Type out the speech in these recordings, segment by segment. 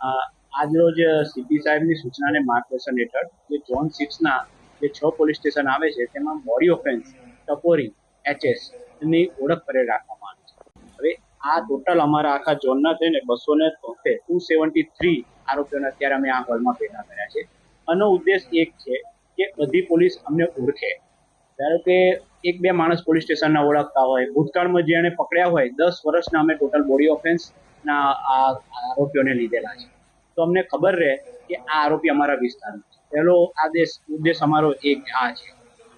આજરોજ સીપી સૂચના અને માર્ગદર્શન હેઠળ જે ઝોન સિક્સના જે છ પોલીસ સ્ટેશન આવે છે, તેમાં બોડી ઓફેન્સ ટપોરી એચએસની ઓળખ કરેલ રાખવામાં આવી છે. હવે આ ટોટલ અમારા આખા ઝોનના થઈને બસો ને તોતેર ટુ સેવન્ટી થ્રી આરોપીઓને અત્યારે અમે આ હોલમાં ભેગા કર્યા છે. આનો ઉદ્દેશ એક છે કે બધી પોલીસ અમને ઓળખે. ધારો કે એક બે માણસ પોલીસ સ્ટેશનના ઓળખતા હોય, ભૂતકાળમાં જેણે પકડ્યા હોય, દસ વર્ષના અમે ટોટલ બોડી ઓફેન્સના આ આરોપીઓને લીધેલા છે. તો અમને ખબર રહે કે આ આરોપી અમારા વિસ્તારનો છે. પહેલો આદેશ, ઉદ્દેશ અમારો એક આ છે.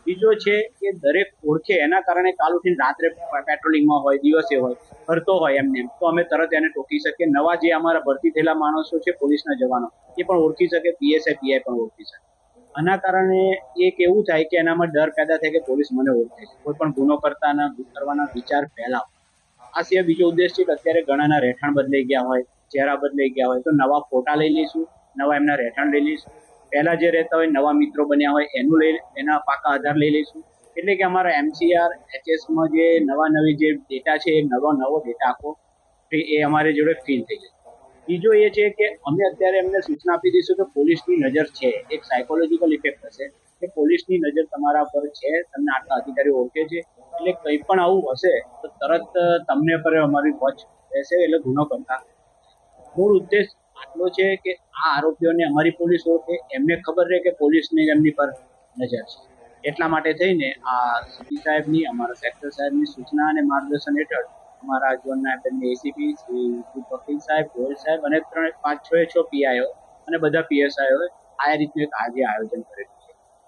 બીજો છે કે દરેક ઓળખે, એના કારણે કાલ ઉઠીને રાત્રે પેટ્રોલિંગમાં હોય, દિવસે હોય, ફરતો હોય એમને એમ. તો અમે તરત એને ટોકી શકીએ. નવા જે અમારા ભરતી થયેલા માણસો છે, પોલીસના જવાનો, એ પણ ઓળખી શકે પીએસઆઈ પીઆઈ પણ ઓળખી શકે. આના કારણે એક એવું થાય કે એનામાં ડર પેદા થાય કે પોલીસ મને ઓળખે છે. કોઈ પણ ગુનો કરતાના કરવાના વિચાર પહેલા આ સિવાય બીજો ઉદ્દેશ છે કે અત્યારે ઘણાના રહેઠાણ બદલાઈ ગયા હોય, ચહેરા બદલાઈ ગયા હોય, તો નવા ફોટા લઈ લઈશું, નવા એમના રહેઠાણ લઈ લઈશું. પહેલા જે રહેતા હોય નવા મિત્રો બન્યા હોય, એનું લઈ, એના પાકા આધાર લઈ લઈશું. એટલે કે અમારા એમસીઆર એચએસમાં જે નવા નવી જે ડેટા છે, એ નવો નવો ડેટા આખો એ અમારી જોડે ફીલ થઈ જાય. બીજો એ છે કે અમે અત્યારે એમને સૂચના આપી દઈશું કે પોલીસની નજર છે. એક સાયકોલોજીકલ ઇફેક્ટ હશે કે પોલીસની નજર તમારા પર છે, તમને આટલા અધિકારીઓ ઓળખે છે. એટલે કંઈ પણ આવું હશે, તો તરત તમને પર અમારી વોચ રહેશે એટલે ગુનો કરતા મૂળ ઉદ્દેશ આટલો છે કે આ આરોપીઓને અમારી પોલીસ ઓળખે, એમને ખબર રહે કે પોલીસની એમની પર નજર છે. એટલા માટે થઈને આ સીપી સાહેબની, અમારા સેક્ટર સાહેબની સૂચના અને માર્ગદર્શન હેઠળ અમારા ઝોનના એમની એસીપી શ્રી વકીલ સાહેબ, ગોયલ સાહેબ અને ત્રણ, પાંચ, છ છ પીઆઈઓ અને બધા પીએસઆઈઓ આ રીતનું એક આજે આયોજન કરેલું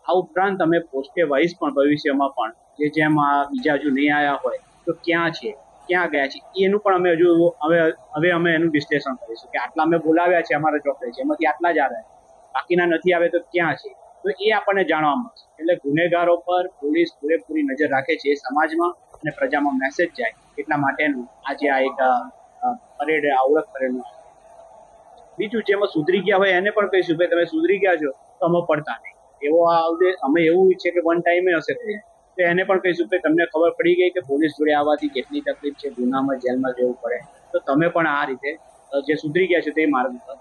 આ ઉપરાંત તમે પોસ્ટે વાઇઝ પણ ભવિષ્યમાં પણ જે જેમ બીજા હજુ નહીં આવ્યા હોય, તો ક્યાં છે, ક્યાં ગયા છે, એનું પણ અમે હજુ હવે હવે અમે એનું વિશ્લેષણ કરીશું કે આટલા અમે બોલાવ્યા છે અમારા ચોકડે છે એમાંથી આટલા જ આવ્યા બાકીના નથી આવે તો ક્યાં છે? તો એ આપણને જાણવા મળશે એટલે ગુનેગારો પર પોલીસ પૂરેપૂરી નજર રાખે છે સમાજમાં અને પ્રજામાં મેસેજ જાય એટલા માટેનું આજે આ એક પરેડ આવડત પરેડનું બીજું જેમાં સુધરી ગયા હોય એને પણ કહીશું, ભાઈ, તમે સુધરી ગયા છો તો અમે પડતા નહીં. એવો આ ઉદ્દેશ અમે એવું ઈચ્છે કે વન ટાઈમે હશે. તો એને પણ કહીશું કે તમને ખબર પડી ગઈ કે પોલીસ જોડે આવવાથી કેટલી તકલીફ છે, ગુનામાં, જેલમાં જવું પડે. તો તમે પણ આ રીતે જે સુધરી ગયા છે તે માર્ગ પર